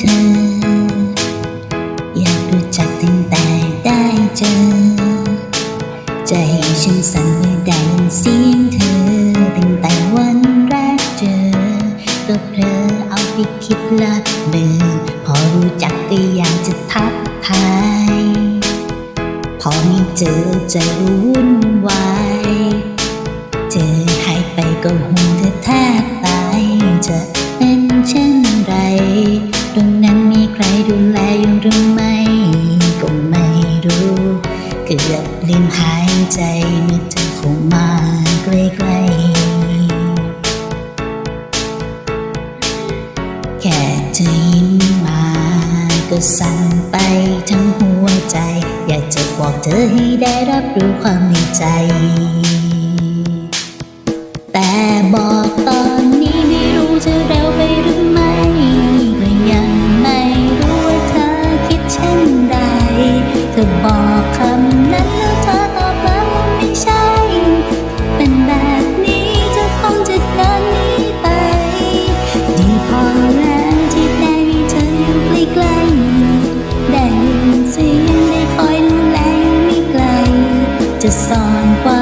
เธอ อยากรู้จักตั้งแต่ได้เจอ ใจฉันสั่นเมื่อได้ยินเสียงเธอตั้งแต่วันแรกเจอ ก็เพลอเอาไปคิดละเบอพอรู้จักก็อยากจะทักทาย พอไมีเจอใจวุ่นวายเจอหายไปก็ห่วงเธอแทบตายจะเป็นเช่นไร เธอยิ้มมา ก็สั่นไปทั้งหัวใจ อยากจะบอกเธอให้ได้รับรู้ความในใจ แต่บอก จะ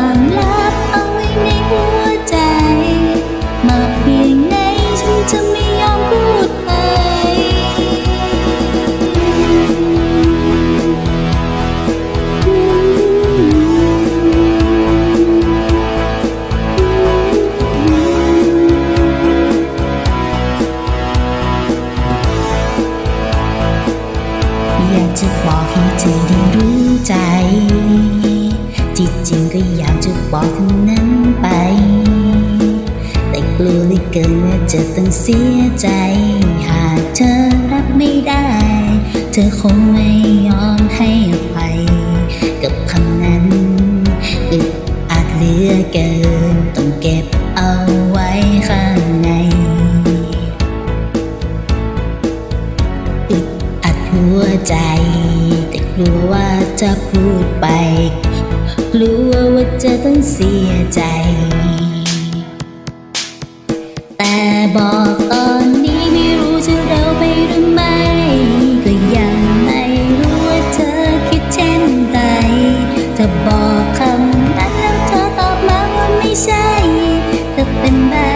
เกินว่าจะต้องเสียใจ หากเธอรับไม่ได้ เธอคงไม่ยอมให้อภัยกับคำนั้นอึดอัดเหลือเกิน ต้องเก็บเอาไว้ข้างในอึดอัดหัวใจ แต่กลัวว่าจะพูดไป กลัวว่าจะต้องเสียใจ บอกตอนนี้ไม่รู้จะเร็วไปหรือไม่ ก็ยังไม่รู้ว่าเธอคิดเช่นใดเธอบอกคำนั้นแล้วเธอตอบมาว่าไม่ใช่เธอเป็นแบบ